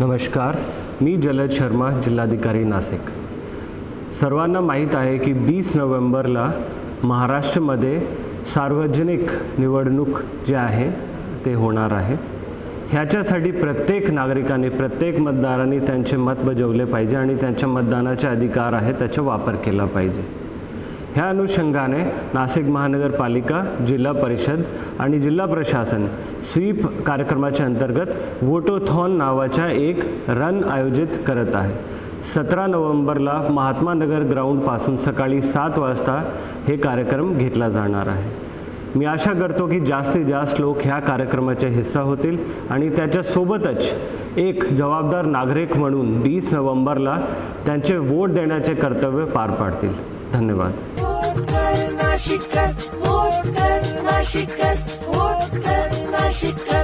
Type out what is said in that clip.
नमस्कार मी जलद शर्मा जिल्हाधिकारी नाशिक. सर्वांना माहीत आहे की वीस नोव्हेंबरला महाराष्ट्रामध्ये सार्वजनिक निवडणूक जे आहे ते होणार आहे. ह्याच्यासाठी प्रत्येक नागरिकाने प्रत्येक मतदारांनी त्यांचे मत बजावले पाहिजे आणि त्यांच्या मतदानाचे अधिकार आहे त्याचा वापर केला पाहिजे. ह्या अनुषंगाने नाशिक महानगरपालिका जिल्हा परिषद आणि जिल्हा प्रशासन स्वीप कार्यक्रमाच्या अंतर्गत वोटोथॉन नावाच्या एक रन आयोजित करत आहे. सतरा नोव्हेंबरला महात्मा नगर ग्राउंडपासून सकाळी सात वाजता हे कार्यक्रम घेतला जाणार आहे. मी आशा करतो की जास्तीत जास्त लोक ह्या कार्यक्रमाचे हिस्सा होतील आणि त्याच्यासोबतच एक जबाबदार नागरिक म्हणून वीस नोव्हेंबरला त्यांचे वोट देण्याचे कर्तव्य पार पाडतील. धन्यवाद. वोट कर नाशिककर वोट कर नाशिककर वोट कर नाशिककर